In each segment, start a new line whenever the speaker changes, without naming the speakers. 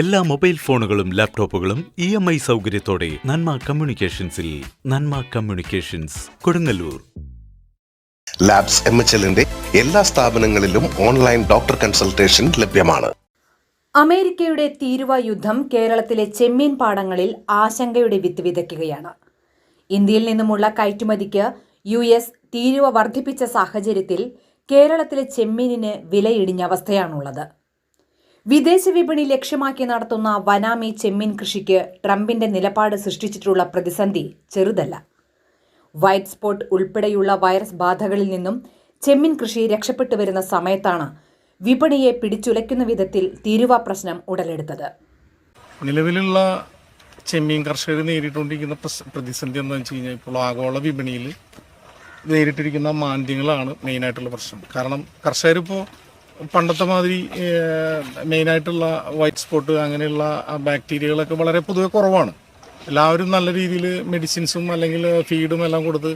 എല്ലാ മൊബൈൽ ഫോണുകളും ലാപ്ടോപ്പുകളും ഇ എം ഐ സൗകര്യത്തോടെ Nanma കമ്മ്യൂണിക്കേഷൻസിൽ Nanma communications Kodungallur.
Labs M H എല്ലിന്റെ എല്ലാ സ്ഥാപനങ്ങളിലും ഓൺലൈൻ ഡോക്ടർ കൺസൾട്ടേഷൻ ലഭ്യമാണ്.
അമേരിക്കയുടെ തീരുവ യുദ്ധം കേരളത്തിലെ ചെമ്മീൻ പാടങ്ങളിൽ ആശങ്കയുടെ വിത്ത് വിതയ്ക്കുകയാണ്. ഇന്ത്യയിൽ നിന്നുമുള്ള കയറ്റുമതിക്ക് യു എസ് തീരുവ വർദ്ധിപ്പിച്ച സാഹചര്യത്തിൽ കേരളത്തിലെ ചെമ്മീനിന് വിലയിടിഞ്ഞ അവസ്ഥയാണുള്ളത്. വിദേശ വിപണി ലക്ഷ്യമാക്കി നടത്തുന്ന വനാമി ചെമ്മീൻ കൃഷിക്ക് ട്രംപിന്റെ നിലപാട് സൃഷ്ടിച്ചിട്ടുള്ള പ്രതിസന്ധി ചെറുതല്ല. വൈറ്റ് സ്പോട്ട് ഉൾപ്പെടെയുള്ള വൈറസ് ബാധകളിൽ നിന്നും ചെമ്മീൻ കൃഷി രക്ഷപ്പെട്ടു വരുന്ന സമയത്താണ് വിപണിയെ പിടിച്ചുലയ്ക്കുന്ന വിധത്തിൽ തീരുവ പ്രശ്നം ഉടലെടുത്തത്.
നിലവിലുള്ള ചെമ്മീൻ കർഷകർ നേരിട്ടുകൊണ്ടിരിക്കുന്ന പ്രതിസന്ധി എന്താണെന്ന് വെച്ച് കഴിഞ്ഞാൽ ഇപ്പോൾ ആഗോള വിപണിയിൽ നേരിട്ടിരിക്കുന്ന മാന്ദ്യങ്ങളാണ് മെയിനായിട്ടുള്ള പ്രശ്നം. കാരണം കർഷകരിപ്പോൾ പണ്ടത്തെ മാതിരി മെയിനായിട്ടുള്ള വൈറ്റ് സ്പോട്ട് അങ്ങനെയുള്ള ബാക്ടീരിയകളൊക്കെ വളരെ പൊതുവെ കുറവാണ്. എല്ലാവരും നല്ല രീതിയിൽ മെഡിസിൻസും അല്ലെങ്കിൽ ഫീഡും എല്ലാം കൊടുത്ത്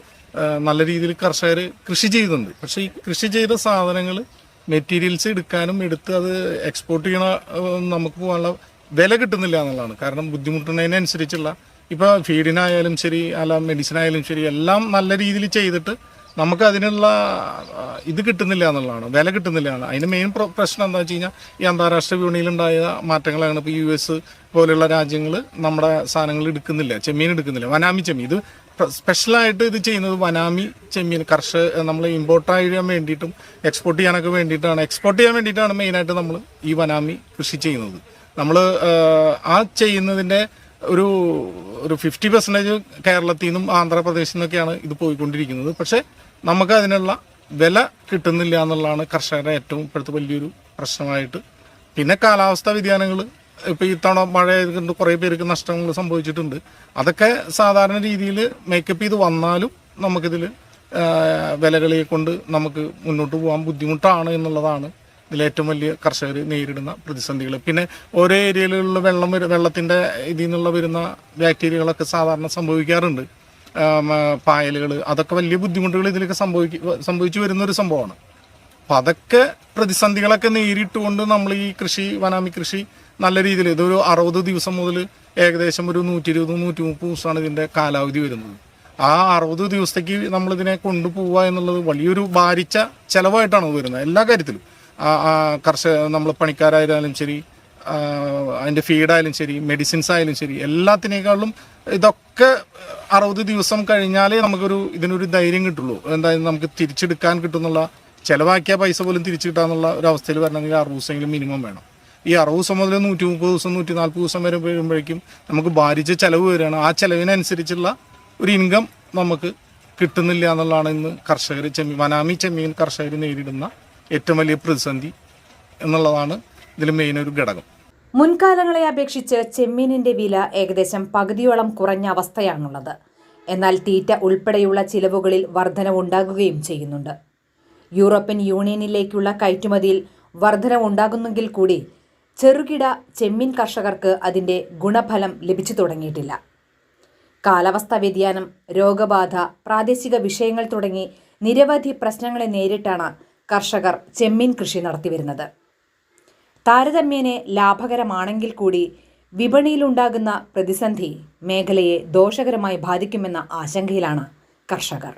നല്ല രീതിയിൽ കർഷകർ കൃഷി ചെയ്യുന്നുണ്ട്. പക്ഷേ ഈ കൃഷി ചെയ്ത സാധനങ്ങൾ മെറ്റീരിയൽസ് എടുക്കാനും എടുത്ത് അത് എക്സ്പോർട്ട് ചെയ്യണ നമുക്ക് പോകാനുള്ള വില കിട്ടുന്നില്ല എന്നുള്ളതാണ്. കാരണം ബുദ്ധിമുട്ടുന്നതിനനുസരിച്ചുള്ള ഇപ്പോൾ ഫീഡിനായാലും ശരി അല്ല മെഡിസിനായാലും ശരി എല്ലാം നല്ല രീതിയിൽ ചെയ്തിട്ട് നമുക്ക് അതിനുള്ള ഇത് കിട്ടുന്നില്ല എന്നുള്ളതാണ് വില കിട്ടുന്നില്ല അതിന് മെയിൻ പ്രശ്നം എന്താ വെച്ച് കഴിഞ്ഞാൽ ഈ അന്താരാഷ്ട്ര വിപണിയിലുണ്ടായ മാറ്റങ്ങളാണ് ഇപ്പോൾ യു എസ് പോലെയുള്ള രാജ്യങ്ങൾ നമ്മുടെ സാധനങ്ങൾ എടുക്കുന്നില്ല ചെമ്മീൻ എടുക്കുന്നില്ല. വനാമി ചെമ്മീൻ. ഇത് സ്പെഷ്യലായിട്ട് ഇത് ചെയ്യുന്നത് വനാമി ചെമ്മീൻ കർഷക നമ്മൾ ഇമ്പോർട്ട് ചെയ്യാൻ വേണ്ടിയിട്ടും എക്സ്പോർട്ട് ചെയ്യാനൊക്കെ വേണ്ടിയിട്ടാണ്. എക്സ്പോർട്ട് ചെയ്യാൻ വേണ്ടിയിട്ടാണ് മെയിനായിട്ട് നമ്മൾ ഈ വനാമി കൃഷി ചെയ്യുന്നത്. നമ്മൾ ആ ചെയ്യുന്നതിന്റെ ഒരു ഒരു ഫിഫ്റ്റി പെർസെന്റേജ് കേരളത്തിൽ നിന്നും ആന്ധ്രാപ്രദേശിൽ നിന്നൊക്കെയാണ് ഇത് പോയിക്കൊണ്ടിരിക്കുന്നത്. പക്ഷേ നമുക്ക് അതിനുള്ള വില കിട്ടുന്നില്ല എന്നുള്ളതാണ് കർഷകരുടെ ഏറ്റവും ഇപ്പോഴത്തെ വലിയൊരു പ്രശ്നമായിട്ട്. പിന്നെ കാലാവസ്ഥാ വ്യതിയാനങ്ങൾ ഇപ്പോൾ ഈ തവണ മഴ കൊണ്ട് കുറേ പേർക്ക് നഷ്ടങ്ങൾ സംഭവിച്ചിട്ടുണ്ട്. അതൊക്കെ സാധാരണ രീതിയിൽ മേക്കപ്പ് ചെയ്ത് വന്നാലും നമുക്കിതിൽ വിലകളെ കൊണ്ട് നമുക്ക് മുന്നോട്ട് പോകാൻ ബുദ്ധിമുട്ടാണ് എന്നുള്ളതാണ് ഇതിൽ ഏറ്റവും വലിയ കർഷകർ നേരിടുന്ന പ്രതിസന്ധികൾ പിന്നെ ഓരോ ഏരിയയിലുള്ള വെള്ളം വരും വെള്ളത്തിന്റെ ഇതിൽ നിന്നുള്ള വരുന്ന ബാക്ടീരിയകളൊക്കെ സാധാരണ സംഭവിക്കാറുണ്ട്. പായലുകൾ അതൊക്കെ വലിയ ബുദ്ധിമുട്ടുകൾ ഇതിലൊക്കെ സംഭവിക്ക സംഭവിച്ചു വരുന്നൊരു സംഭവമാണ്. അപ്പം അതൊക്കെ പ്രതിസന്ധികളൊക്കെ നേരിട്ടുകൊണ്ട് നമ്മൾ ഈ കൃഷി വനാമി കൃഷി നല്ല രീതിയിൽ ഇതൊരു അറുപത് ദിവസം മുതൽ ഏകദേശം ഒരു നൂറ്റി ഇരുപത് നൂറ്റി മുപ്പത് ദിവസമാണ് ഇതിന്റെ കാലാവധി വരുന്നത്. ആ അറുപത് ദിവസത്തേക്ക് നമ്മളിതിനെ കൊണ്ടുപോവുക എന്നുള്ളത് വലിയൊരു ഭാരിച്ച ചെലവായിട്ടാണ് വരുന്നത് എല്ലാ കാര്യത്തിലും. കർഷക നമ്മൾ പണിക്കാരായാലും ശരി അതിന്റെ ഫീഡായാലും ശരി മെഡിസിൻസ് ആയാലും ശരി എല്ലാത്തിനേക്കാളും ഇതൊക്കെ അറുപത് ദിവസം കഴിഞ്ഞാലേ നമുക്കൊരു ഇതിനൊരു ധൈര്യം കിട്ടുള്ളൂ. എന്തായാലും നമുക്ക് തിരിച്ചെടുക്കാൻ കിട്ടുന്നുള്ള ചിലവാക്കിയ പൈസ പോലും തിരിച്ചു കിട്ടാന്നുള്ള ഒരു അവസ്ഥയിൽ വരണമെങ്കിൽ അറുപത് ദിവസമെങ്കിലും മിനിമം വേണം. ഈ അറുപത് ദിവസം മുതൽ നൂറ്റി മുപ്പത് ദിവസം നൂറ്റി നാൽപ്പത് ദിവസം വരെ വരുമ്പോഴേക്കും നമുക്ക് ഭാരിച്ച ചിലവ് വരികയാണ്. ആ ചിലവിനനുസരിച്ചുള്ള ഒരു ഇൻകം നമുക്ക് കിട്ടുന്നില്ല എന്നുള്ളതാണ് ഇന്ന് കർഷകർ ചെമ്മീൻ വനാമി ചെമ്മീൻ കർഷകർ നേരിടുന്ന ഏറ്റവും വലിയ പ്രതിസന്ധി എന്നുള്ളതാണ് ഇതിൽ മെയിൻ ഒരു ഘടകം.
മുൻകാലങ്ങളെ അപേക്ഷിച്ച് ചെമ്മീനിന്റെ വില ഏകദേശം പകുതിയോളം കുറഞ്ഞ അവസ്ഥയാണുള്ളത്. എന്നാൽ തീറ്റ ഉൾപ്പെടെയുള്ള ചിലവുകളിൽ വർധനവുണ്ടാകുകയും ചെയ്യുന്നുണ്ട്. യൂറോപ്യൻ യൂണിയനിലേക്കുള്ള കയറ്റുമതിയിൽ വർധനവുണ്ടാകുന്നെങ്കിൽ കൂടി ചെറുകിട ചെമ്മീൻ കർഷകർക്ക് അതിന്റെ ഗുണഫലം ലഭിച്ചു തുടങ്ങിയിട്ടില്ല. കാലാവസ്ഥാ വ്യതിയാനം രോഗബാധ പ്രാദേശിക വിഷയങ്ങൾ തുടങ്ങി നിരവധി പ്രശ്നങ്ങളെ നേരിട്ടാണ് കർഷകർ ചെമ്മീൻ കൃഷി നടത്തിവരുന്നത് താരതമ്യേന ലാഭകരമാണെങ്കിൽ കൂടി വിപണിയിലുണ്ടാകുന്ന പ്രതിസന്ധി മേഖലയെ ദോഷകരമായി ബാധിക്കുമെന്ന ആശങ്കയിലാണ് കർഷകർ.